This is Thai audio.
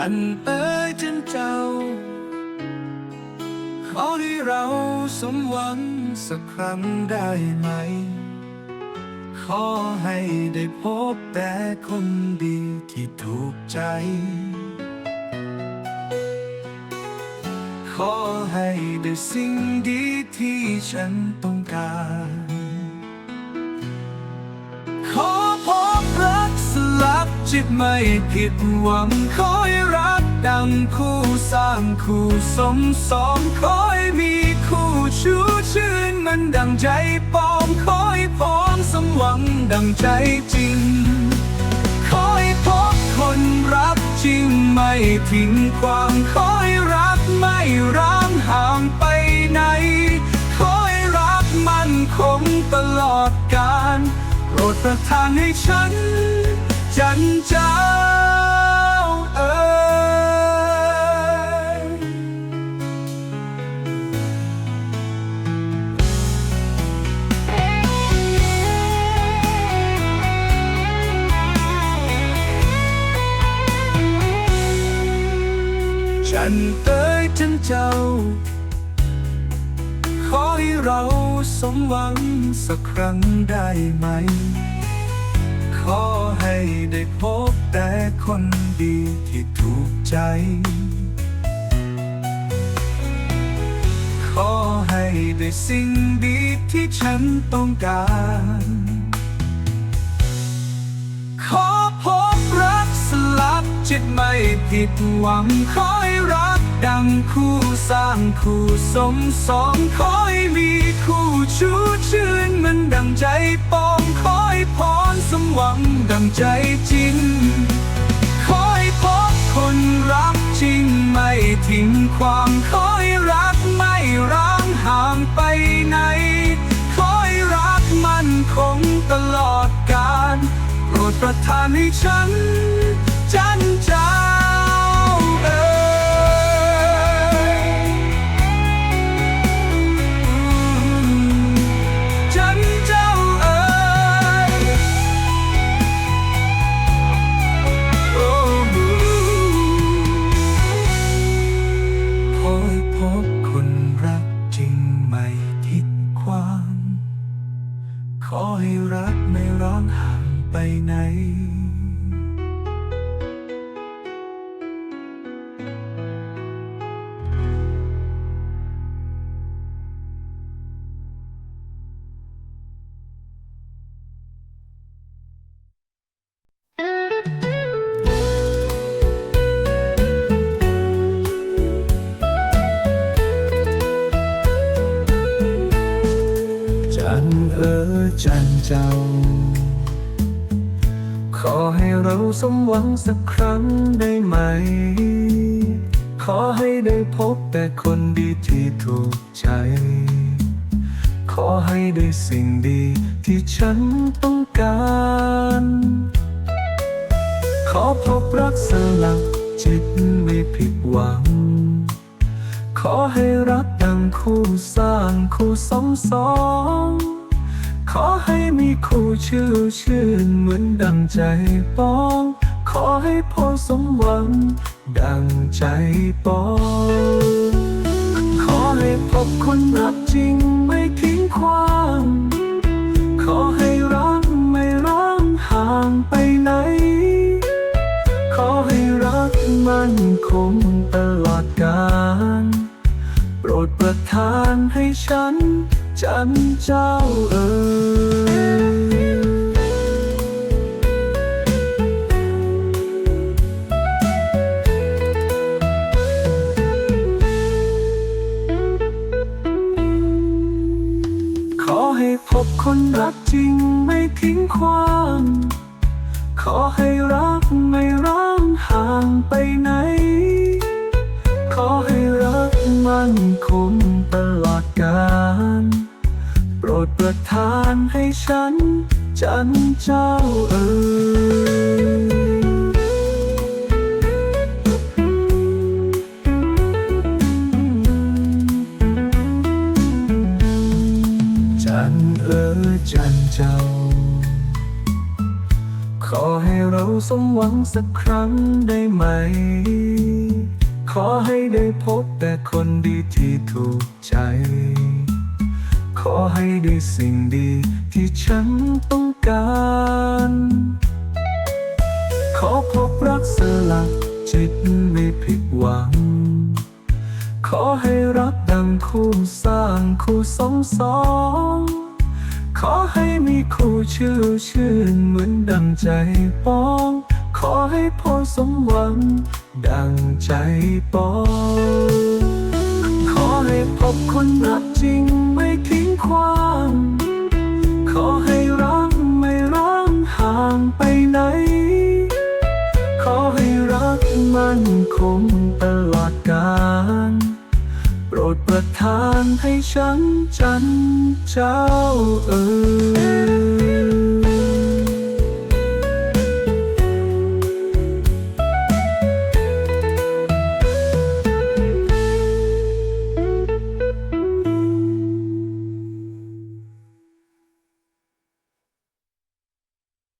ฉันเอ่ยถึงเจ้า ขอให้เราสมหวังสักครั้งได้ไหม ขอให้ได้พบแต่คนดีที่ถูกใจ ขอให้ได้สิ่งดีที่ฉันต้องการ ขอ จิตไม่ผิดหวังขอให้รักดังคู่สร้างคู่สมสองขอให้มีคู่ชูชื่นมันดังใจปองขอให้พรสมหวังดังใจจริงขอให้พบคนรักจริงไม่ทิ้งความขอให้รักไม่ร้างห่างไปไหนขอให้รักมันคงตลอดกาลโปรดประทานให้ฉัน จันเจ้าเอ๋ยฉันเอ่ยถึงเจ้า ขอให้เราสมหวังสักครั้งได้ไหม ได้พบแต่คนดีที่ถูกใจ ขอให้ได้สิ่งดีที่ฉันต้องการ ขอพบรักสลักจิตไม่ผิดหวังขอให้รัก ดังคู่สร้างคู่สมสองขอให้มีคู่ชูชื่นมันดังใจปองขอให้พรสมหวังดังใจจริงขอให้พบคนรักจริงไม่ทิ้งความขอให้รักไม่ร้างห่างไปไหนขอให้รักมันคงตลอดกาลโปรดประทานให้ฉัน ขอให้รักไม่ร้อนห่างไปไหน เอ๋ยจันเจ้า ขอให้เราสมหวังสักครั้งได้ไหม ขอให้ได้พบแต่คนดีที่ถูกใจ ขอให้ได้สิ่งดีที่ฉันต้องการ ขอพบรักสลักจิตไม่ผิดหวัง ขอให้รักดังคู่สร้างคู่สมสอง ขอให้มีคู่ชื่อชื่นเหมือนดังใจปอง ขอให้พอสมหวัง ดังใจปอง ขอให้พบคนรักจริงไม่ทิ้งความ ขอให้รักไม่ร้างห่างไปไหน ขอให้รักมั่นคงตลอดกาลโปรดประทานให้ฉัน จันเจ้าเอ๋ยขอให้พบคนรักจริงไม่ทิ้งความ ขอให้รักไม่ร้างห่างไปไหน ขอให้รักมั่นคงตลอดกาล ดประทานให้ฉัน จันเจ้าเอ๋ยจันเอ๋ยจันเจ้าขขอให้เราสมหวังสักครั้งได้ไหม ขอให้ได้พบแต่คนดีที่ถูกใจ ขอให้ได้สิ่งดีที่ฉันต้องการ ขอพบรักสลักจิตไม่ผิดหวัง ขอให้รักดังคู่สร้างคู่สมสอง ขอให้มีคู่ชื่อชื่นเหมือนดังใจปอง ขอให้พอสมหวัง ดังใจปอง ขอให้พบคนรักจริง ดประทานให้ฉันจันเจ้าเอ๋ย